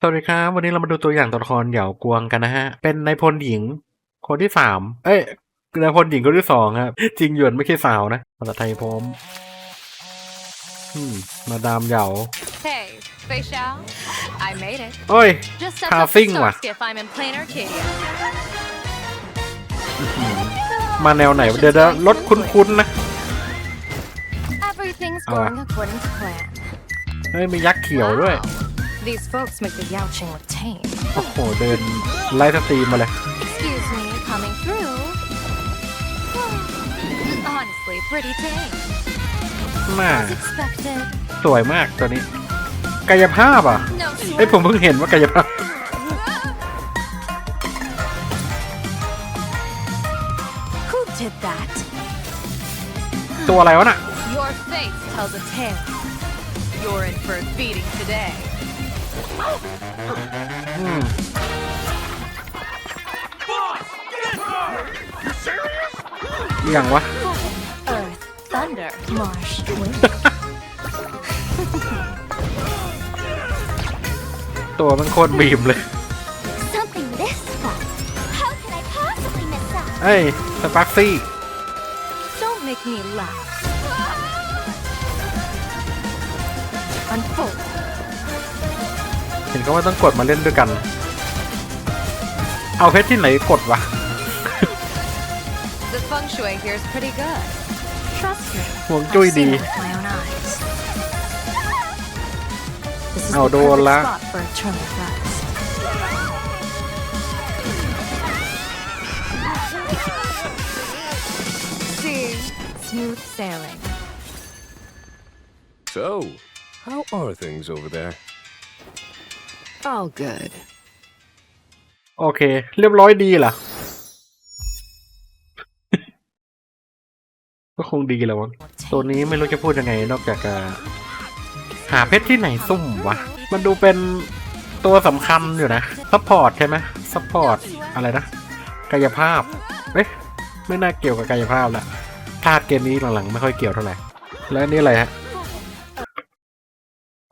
สวัสดีครับ วันนี้เรามาดูตัวอย่างตัวละครเหยากวงกันนะฮะ เป็นนายพลหญิงคนที่สามเอ้ยนายพลหญิงคนที่สองครับจริงหยวนไม่ใช่สาวนะภาษาไทยพร้อมอืมมาดามเหยา Hey, Facial. I made it. โอ้ย Just set How up the thing star wa? skiff. I'm in plain Arcadia. มาแนวไหนวะเดี๋ยวนะรถคุ้นๆนะ Everything's Oh, going according to plan. เฮ้ยมียักษ์เขียวด้วย Wow. These folks make the Yaoqing look tame. โอ้โห เดินไล่สตรีมมาเลย Excuse me, coming through. Honestly, pretty tame. น่า As expected. สวยมากตัวนี้ กายภาพอะ No เอ้ย sweat. ผมเพิ่งเห็นว่ากายภาพ Who did that? ตัวอะไรวะน่ะ Your face tells a tale. You're in for a beating today. อืมอย่างวะ Earth, thunder, marsh, wind. ตัวมันโคตรบีมเลย Something this fun. How could I possibly miss out? เอ้ย สปาร์คซี่ Don't make me laugh. Unfold. เห็นเขาว่าต้องกดมาเล่นด้วยกัน เอาเพชรที่ไหนกดวะ The feng shui here is pretty good. Trust me. ห่วงจุ้ย I've ดี seen it with my own eyes. This is เอา the โดน perfect ละ spot for a trillion rats. See, smooth sailing. So, how are things over there? All good. โอเค เรียบร้อยดีเหรอ ก็คงดีแล้วมั้งตัวนี้ไม่รู้จะพูดยังไง นอกจากหาเพชรที่ไหนซุ่มวะ มันดูเป็นตัวสำคัญอยู่นะซัพพอร์ตใช่ไหมซัพพอร์ตอะไรนะ กายภาพเอ๊ะไม่น่าเกี่ยวกับกายภาพละธาตุเกมนี้หลังๆ ไม่ค่อยเกี่ยวเท่าไหร่ แล้วนี่อะไรฮะ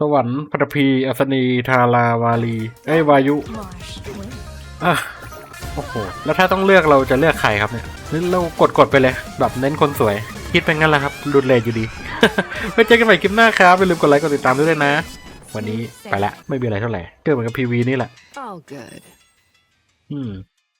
สวรรค์ปฐพีอัศนีทาราวาลีเอ้ยวายุ Marsh, wind. อะโอ้โห แล้วถ้าต้องเลือกเราจะเลือกใครครับเนี่ยหรือเรากดกดๆไปเลย แบบเน้นคนสวย คิดเป็นงั้นแหละครับรุนแรงอยู่ดี ไว้เจอกันใหม่คลิปหน้าครับ อย่าลืมกดไลค์กดติดตามด้วยนะ วันนี้ไปละ ไม่มีอะไรเท่าไหร่ เกิดเหมือนกับพีวีนี่แหละ All good. อืม